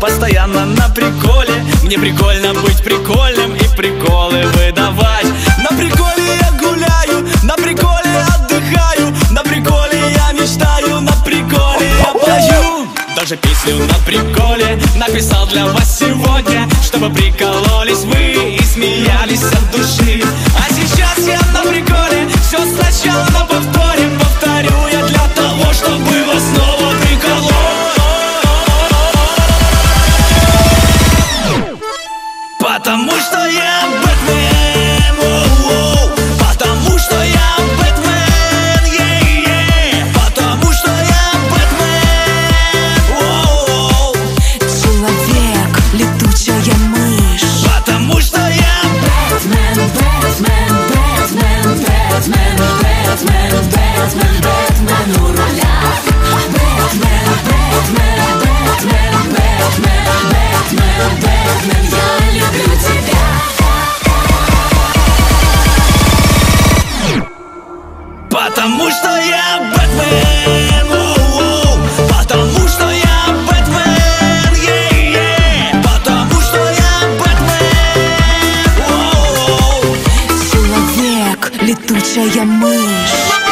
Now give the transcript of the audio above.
постоянно на приколе. Мне прикольно быть прикольным и приколы выдавать. На приколе я гуляю, на приколе отдыхаю. На приколе я мечтаю, на приколе я пою. Даже песню на приколе написал для вас сегодня Чтобы прикололись вы и смеялись от души Потому что я Бэтмен Потому что я Бэтмен. Потому что я Бэтмен. Потому что я Бэтмен. Человек, летучая мышь